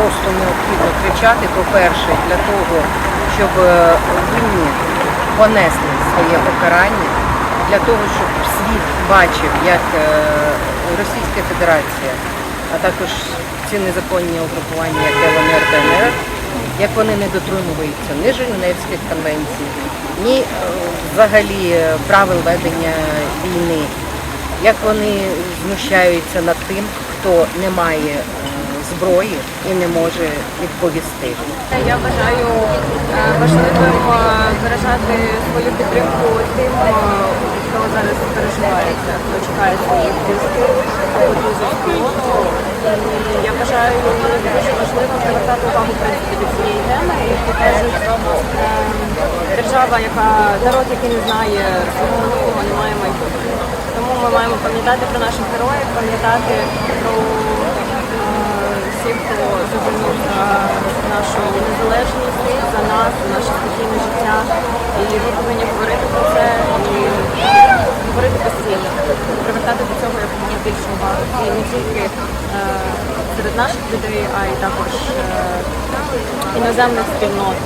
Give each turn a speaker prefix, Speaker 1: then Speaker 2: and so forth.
Speaker 1: просто необхідно кричати, по-перше, для того, щоб е, винні понесли своє покарання, для того, щоб світ бачив, як е, Російська Федерація, а також ці незаконні угрупування, як ЛНР та НР, як вони не дотримуються ні Женевських конвенцій, ні е, взагалі е, правил ведення війни, як вони знущаються над тим, хто не має е, зброї і не може відповісти.
Speaker 2: Я вважаю е, важливим е, виражати свою підтримку тим, е, хто зараз переживається, хто чекає своїх близьких, я вважаю дуже важливо привертати увагу принципі до цієї теми. І як кажуть, е, держава, яка народ, який не знає свого не має майбутнього. Тому ми маємо пам'ятати про наших героїв, пам'ятати про хто загинув за нашу незалежність, за нас, за наше спокійне життя. І ми повинні говорити про це і говорити постійно, привертати до цього якомога більше уваги. І не тільки е, серед наших людей, а й також е, іноземних спільнот.